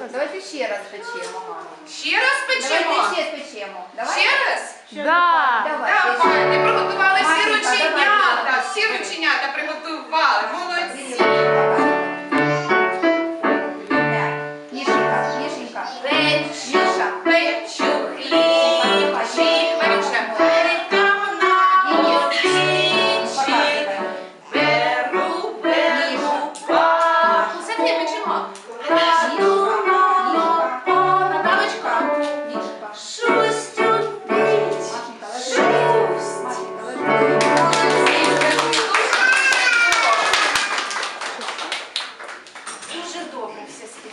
раз. Давайте ще раз печемо, Ще раз печемо? Давайте ще спечемо. Давайте. Ще раз? Да. Давай. Давай, не приготували всі рученята. давай. Всі рученята приготували. Молодці. Лішенька, лішенька. Печу. Ліша. дуже добре все співпрацює.